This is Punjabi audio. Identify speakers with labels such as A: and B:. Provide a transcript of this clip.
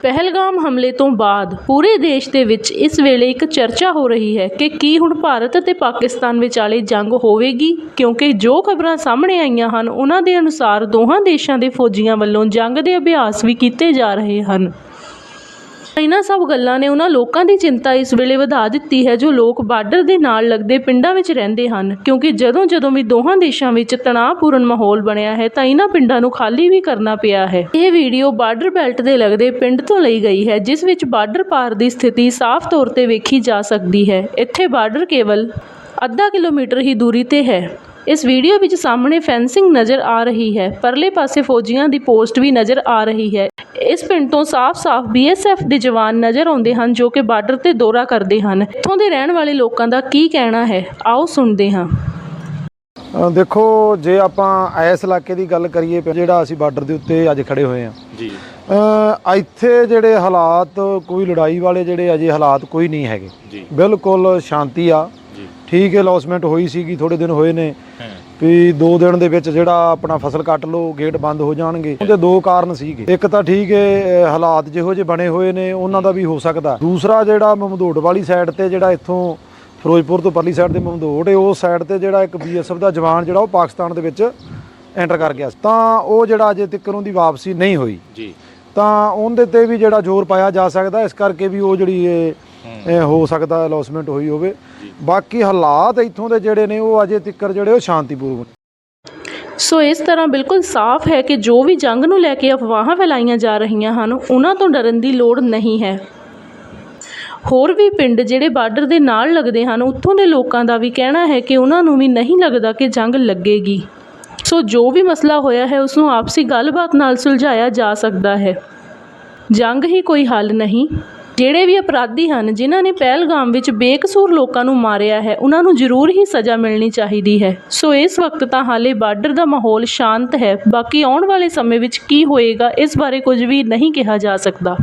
A: ਪਹਿਲਗਾਮ ਹਮਲੇ ਤੋਂ ਬਾਅਦ ਪੂਰੇ ਦੇਸ਼ ਦੇ ਵਿੱਚ ਇਸ ਵੇਲੇ ਇੱਕ ਚਰਚਾ ਹੋ ਰਹੀ ਹੈ ਕਿ ਕੀ ਹੁਣ ਭਾਰਤ ਅਤੇ ਪਾਕਿਸਤਾਨ ਵਿਚਾਲੇ ਜੰਗ ਹੋਵੇਗੀ? ਕਿਉਂਕਿ ਜੋ ਖਬਰਾਂ ਸਾਹਮਣੇ ਆਈਆਂ ਹਨ, ਉਹਨਾਂ ਦੇ ਅਨੁਸਾਰ ਦੋਹਾਂ ਦੇਸ਼ਾਂ ਦੇ ਫੌਜੀਆਂ ਵੱਲੋਂ ਜੰਗ ਦੇ ਅਭਿਆਸ ਵੀ ਕੀਤੇ ਜਾ ਰਹੇ ਹਨ। ਇਹਨਾਂ ਸਭ ਗੱਲਾਂ ਨੇ ਉਹਨਾਂ ਲੋਕਾਂ ਦੀ ਚਿੰਤਾ ਇਸ ਵੇਲੇ ਵਧਾ ਦਿੱਤੀ ਹੈ ਜੋ ਲੋਕ ਬਾਰਡਰ ਦੇ ਨਾਲ ਲੱਗਦੇ ਪਿੰਡਾਂ ਵਿੱਚ ਰਹਿੰਦੇ ਹਨ। ਕਿਉਂਕਿ ਜਦੋਂ ਜਦੋਂ ਵੀ ਦੋਹਾਂ ਦੇਸ਼ਾਂ ਵਿੱਚ ਤਣਾਅਪੂਰਨ ਮਾਹੌਲ ਬਣਿਆ ਹੈ ਤਾਂ ਇਹਨਾਂ ਪਿੰਡਾਂ ਨੂੰ ਖਾਲੀ ਵੀ ਕਰਨਾ ਪਿਆ ਹੈ। ਇਹ ਵੀਡੀਓ ਬਾਰਡਰ ਬੈਲਟ ਦੇ ਲੱਗਦੇ ਪਿੰਡ ਤੋਂ ਲਈ ਗਈ ਹੈ, ਜਿਸ ਵਿੱਚ ਬਾਰਡਰ ਪਾਰ ਦੀ ਸਥਿਤੀ ਸਾਫ਼ ਤੌਰ ਤੇ ਵੇਖੀ ਜਾ ਸਕਦੀ ਹੈ। ਇੱਥੇ ਬਾਰਡਰ ਕੇਵਲ ਅੱਧਾ ਕਿਲੋਮੀਟਰ ਹੀ ਦੂਰੀ ਤੇ ਹੈ। ਇਸ ਵੀਡੀਓ ਵਿੱਚ ਸਾਹਮਣੇ ਫੈਂਸਿੰਗ ਨਜ਼ਰ ਆ ਰਹੀ ਹੈ। ਪਰਲੇ ਪਾਸੇ ਫੌਜੀਆਂ ਦੀ ਪੋਸਟ ਵੀ ਨਜ਼ਰ ਆ ਰਹੀ ਹੈ। ਇਸ ਪਿੰਡ ਤੋਂ ਸਾਫ਼-ਸਾਫ਼ ਬੀਐਸਐਫ ਦੇ ਜਵਾਨ ਨਜ਼ਰ ਆਉਂਦੇ ਹਨ ਜੋ ਕਿ ਬਾਰਡਰ ਤੇ ਦੌਰਾ ਕਰਦੇ ਹਨ। ਇੱਥੋਂ ਦੇ ਰਹਿਣ ਵਾਲੇ ਲੋਕਾਂ ਦਾ ਕੀ ਕਹਿਣਾ ਹੈ? ਆਓ ਸੁਣਦੇ ਹਾਂ।
B: ਦੇਖੋ ਜੇ ਆਪਾਂ ਇਸ ਇਲਾਕੇ ਦੀ ਗੱਲ ਕਰੀਏ ਜਿਹੜਾ ਅਸੀਂ ਬਾਰਡਰ ਦੇ ਉੱਤੇ ਅੱਜ ਖੜੇ ਹੋਏ ਆ
C: ਜੀ।
B: ਅ ਇੱਥੇ ਜਿਹੜੇ ਹਾਲਾਤ ਕੋਈ ਲੜਾਈ ਵਾਲੇ ਜਿਹੜੇ ਅਜੇ ਹਾਲਾਤ ਕੋਈ ਨਹੀਂ ਹੈਗੇ।
C: ਜੀ।
B: ਬਿਲਕੁਲ ਸ਼ਾਂਤੀ ਆ। ਠੀਕ ਹੈ ਲੌਸਮੈਂਟ ਹੋਈ ਸੀਗੀ ਥੋੜੇ ਦਿਨ ਹੋਏ ਨੇ। ਵੀ 2 ਦਿਨ ਦੇ ਵਿੱਚ ਜਿਹੜਾ ਆਪਣਾ ਫਸਲ ਕੱਟ ਲਓ ਗੇਟ ਬੰਦ ਹੋ ਜਾਣਗੇ। ਉਹਦੇ ਦੋ ਕਾਰਨ ਸੀਗੇ। ਇੱਕ ਤਾਂ ਠੀਕ ਹੈ ਹਾਲਾਤ ਜਿਹੋ ਜਿਹੇ ਬਣੇ ਹੋਏ ਨੇ ਉਹਨਾਂ ਦਾ ਵੀ ਹੋ ਸਕਦਾ। ਦੂਸਰਾ ਜਿਹੜਾ ਮਮਦੋੜ ਵਾਲੀ ਸਾਈਡ ਤੇ ਜਿਹੜਾ ਇੱਥੋਂ ਫਿਰੋਜ਼ਪੁਰ ਤੋਂ ਪਰਲੀ ਸਾਈਡ ਤੇ ਮਮਦੋੜ ਹੈ ਉਸ ਸਾਈਡ ਤੇ ਜਿਹੜਾ ਇੱਕ ਬੀਐਸਐਫ ਦਾ ਜਵਾਨ ਜਿਹੜਾ ਉਹ ਪਾਕਿਸਤਾਨ ਦੇ ਵਿੱਚ ਐਂਟਰ ਕਰ ਗਿਆ। ਤਾਂ ਉਹ ਜਿਹੜਾ ਅਜੇ ਤੱਕ ਉਹਦੀ ਵਾਪਸੀ ਨਹੀਂ ਹੋਈ।
C: ਜੀ।
B: ਤਾਂ ਉਹਦੇ ਤੇ ਵੀ ਜਿਹੜਾ ਜ਼ੋਰ ਪਾਇਆ ਜਾ ਸਕਦਾ ਇਸ ਕਰਕੇ ਵੀ ਉਹ ਜਿਹੜੀ ਇਹ ਹੋ ਸਕਦਾ ਲੌਸਮੈਂਟ ਹੋਈ ਹੋਵੇ। ਬਾਕੀ ਹਾਲਾਤ ਇੱਥੋਂ ਦੇ ਜਿਹੜੇ ਨੇ, ਉਹ ਅਜੇ ਤੱਕ ਜਿਹੜੇ, ਉਹ ਸ਼ਾਂਤੀਪੂਰਨ
A: ਸੋ ਇਸ ਤਰ੍ਹਾਂ ਬਿਲਕੁਲ ਸਾਫ਼ ਹੈ ਕਿ ਜੋ ਵੀ ਜੰਗ ਨੂੰ ਲੈ ਕੇ ਅਫਵਾਹਾਂ ਫੈਲਾਈਆਂ ਜਾ ਰਹੀਆਂ ਹਨ, ਉਹਨਾਂ ਤੋਂ ਡਰਨ ਦੀ ਲੋੜ ਨਹੀਂ ਹੈ। ਹੋਰ ਵੀ ਪਿੰਡ ਜਿਹੜੇ ਬਾਰਡਰ ਦੇ ਨਾਲ ਲੱਗਦੇ ਹਨ, ਉੱਥੋਂ ਦੇ ਲੋਕਾਂ ਦਾ ਵੀ ਕਹਿਣਾ ਹੈ ਕਿ ਉਹਨਾਂ ਨੂੰ ਵੀ ਨਹੀਂ ਲੱਗਦਾ ਕਿ ਜੰਗ ਲੱਗੇਗੀ। ਸੋ ਜੋ ਵੀ ਮਸਲਾ ਹੋਇਆ ਹੈ ਉਸ ਨੂੰ ਆਪਸੀ ਗੱਲਬਾਤ ਨਾਲ ਸੁਲਝਾਇਆ ਜਾ ਸਕਦਾ ਹੈ। ਜੰਗ ਹੀ ਕੋਈ ਹੱਲ ਨਹੀਂ। ਜਿਹੜੇ ਵੀ ਅਪਰਾਧੀ ਹਨ, ਜਿਨ੍ਹਾਂ ਨੇ ਪਹਿਲਗਾਮ ਵਿੱਚ ਬੇਕਸੂਰ ਲੋਕਾਂ ਨੂੰ ਮਾਰਿਆ ਹੈ, ਉਹਨਾਂ ਨੂੰ ਜ਼ਰੂਰ ਹੀ ਸਜ਼ਾ ਮਿਲਣੀ ਚਾਹੀਦੀ ਹੈ। ਸੋ ਇਸ ਵਕਤ ਤਾਂ ਹਾਲੇ ਬਾਰਡਰ ਦਾ ਮਾਹੌਲ ਸ਼ਾਂਤ ਹੈ। ਬਾਕੀ ਆਉਣ ਵਾਲੇ ਸਮੇਂ ਵਿੱਚ ਕੀ ਹੋਏਗਾ, ਇਸ ਬਾਰੇ ਕੁਝ ਵੀ ਨਹੀਂ ਕਿਹਾ ਜਾ ਸਕਦਾ।